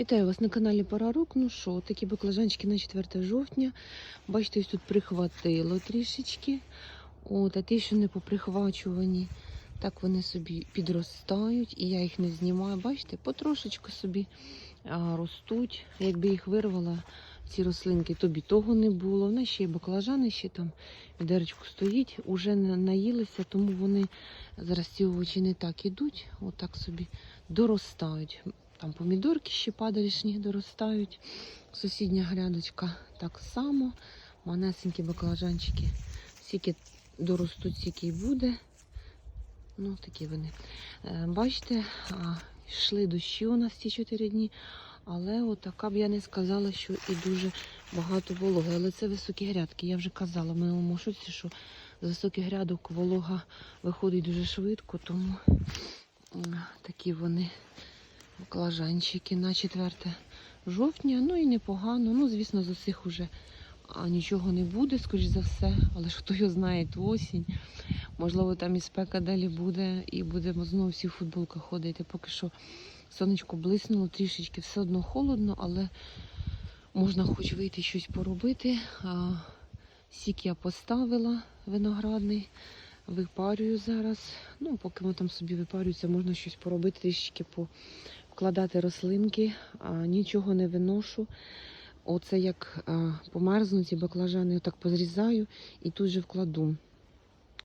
Вітаю вас на каналі Пора. Ну що, такі баклажанчики на 4 жовтня. Бачите, ось тут прихватило трішечки. От, а ті, що не поприхвачувані, так вони собі підростають, і я їх не знімаю. Бачите, потрошечку собі ростуть. Якби їх вирвала, ці рослинки, то б того не було. В нас ще є баклажани, ще там відеречку стоїть, уже наїлися, тому вони зараз ці овочі не так ідуть, отак собі доростають. Там помідорки ще падалішні доростають. Сусідня грядочка так само. Манесенькі баклажанчики. Скільки доростуть, стільки й буде. Ну, такі вони. Е, Бачите, йшли дощі у нас ці 4 дні. Але отака б я не сказала, що і дуже багато вологи. Але це високі грядки. Я вже казала в минулому шоці, що з високих грядок волога виходить дуже швидко, тому такі вони баклажанчики на 4 жовтня. Ну і непогано. Ну, звісно, з усіх уже а, нічого не буде, скоріш за все. Але ж хто його знає, то осінь. Можливо, там і спека далі буде, і будемо знову всі в футболках ходити. Поки що сонечко блиснуло, трішечки все одно холодно, але можна хоч вийти щось поробити. А, сік я поставила виноградний. Випарюю зараз. Ну, поки воно там собі випарюється, можна щось поробити, трішечки вкладати рослинки, нічого не виношу. Оце як померзнуті баклажани, отак позрізаю і тут же вкладу.